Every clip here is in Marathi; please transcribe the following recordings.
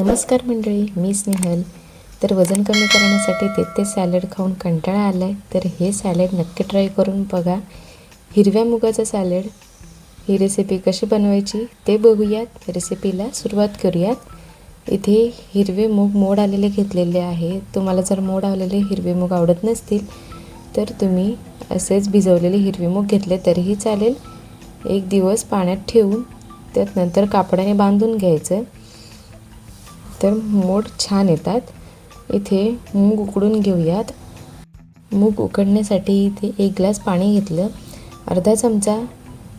नमस्कार मंडळी मी स्नेहल. तर वजन कमी करण्यासाठी ते ते सॅलड खाऊन कंटाळा आला आहे तर हे सॅलड नक्की ट्राय करून बघा. हिरव्या मुगाचं सॅलड. ही रेसिपी कशी बनवायची ते बघूयात. रेसिपीला सुरुवात करूयात. इथे हिरवे मूग मोड आलेले घेतलेले आहे. तुम्हाला जर मोड आलेले हिरवे मूग आवडत नसतील तर तुम्ही असेच भिजवलेले हिरवे मूग घेतले तरीही चालेल. एक दिवस पाण्यात ठेवून त्यात नंतर कापडाने बांधून घ्यायचं. तर मोड छान येतात. इथे मूग उकडून घेऊयात. मूग उकडण्यासाठी इथे एक ग्लास पाणी घेतलं. अर्धा चमचा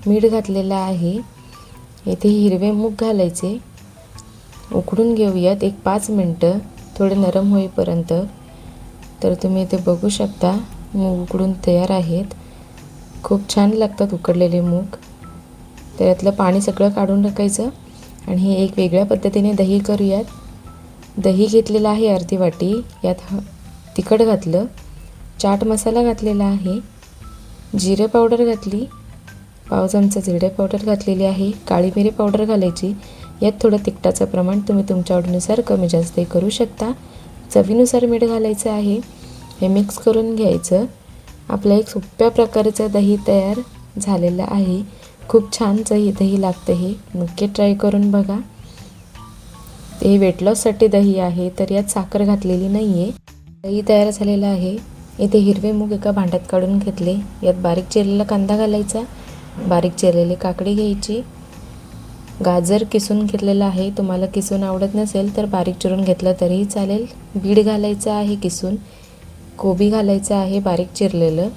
मीठ घातलेला आहे. इथे हिरवे मूग घालायचे. उकडून घेऊयात एक पाच मिनटं. थोडे नरम होईपर्यंत. तर तुम्ही इथे बघू शकता मूग उकडून तयार आहेत. खूप छान लागतात उकडलेले मूग. त्यातलं पाणी सगळं काढून टाकायचं. आणि हे एक वेगळ्या पद्धतीने दही करूयात. दही घेतलेलं आहे अर्धी वाटी यात ह तिखट घातलं चाट मसाला घातलेला आहे जिरे पावडर घातली पाव चमचा जिरे पावडर घातलेली आहे काळी मिरी पावडर घालायची यात थोडं तिखटाचं प्रमाण तुम्ही तुमच्या आवडीनुसार कमी जास्तही करू शकता. चवीनुसार मीठ घालायचं आहे हे मिक्स करून घ्यायचं. आपलं एक सोप्या प्रकारचं दही तयार झालेलं आहे. खूप छान दही दही लागतं हे. नक्की ट्राय करून बघा. ते वेट लॉससाठी दही आहे तर यात साखर घातलेली नाही आहे दही तयार झालेलं आहे. इथे हिरवे मूग एका भांड्यात काढून घेतले. यात बारीक चिरलेला कांदा घालायचा. बारीक चिरलेली काकडी घ्यायची. गाजर किसून घेतलेलं आहे. तुम्हाला किसून आवडत नसेल तर बारीक चिरून घेतलं तरीही चालेल. बीड घालायचं आहे किसून. कोबी घालायचं आहे बारीक चिरलेलं.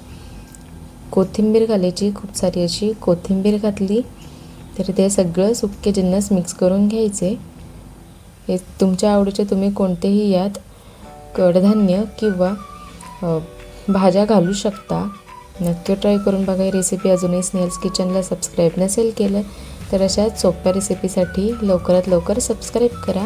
कोथिंबीर घालायची. खूप सारी अशी कोथिंबीर घातली. तर ते सगळं सुके जिन्नस मिक्स करून घ्यायचे. हे तुमच्या आवडीचे तुम्ही कोणतेही यात कडधान्य किंवा भाज्या घालू शकता. नक्की ट्राय करून बघा ही रेसिपी अजूनही स्नेल्स किचनला सबस्क्राईब नसेल केलं तर अशाच सोप्या रेसिपीसाठी लवकरात लवकर सबस्क्राईब करा.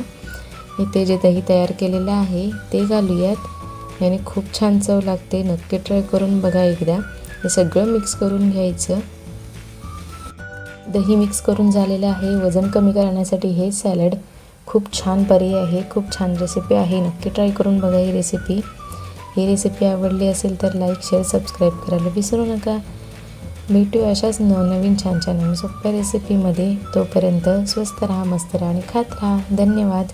इथे जे दही तयार केलेलं आहे ते घालूयात. याने खूप छान चव लागते. नक्की ट्राय करून बघा एकदा. हे सगळं मिक्स करून घ्यायचं. दही मिक्स करून झालेलं आहे. वजन कमी करण्यासाठी हे सॅलड खूप छान पर्याय आहे खूप छान रेसिपी आहे. नक्की ट्राय करून बघा ही रेसिपी ही रेसिपी आवडली असेल तर लाईक शेअर सबस्क्राईब करायला विसरू नका. भेटू अशाच नवनवीन छान छान आणि सोप्या रेसिपीमध्ये तोपर्यंत स्वस्त राहा मस्त राहा आणि खात राहा. धन्यवाद.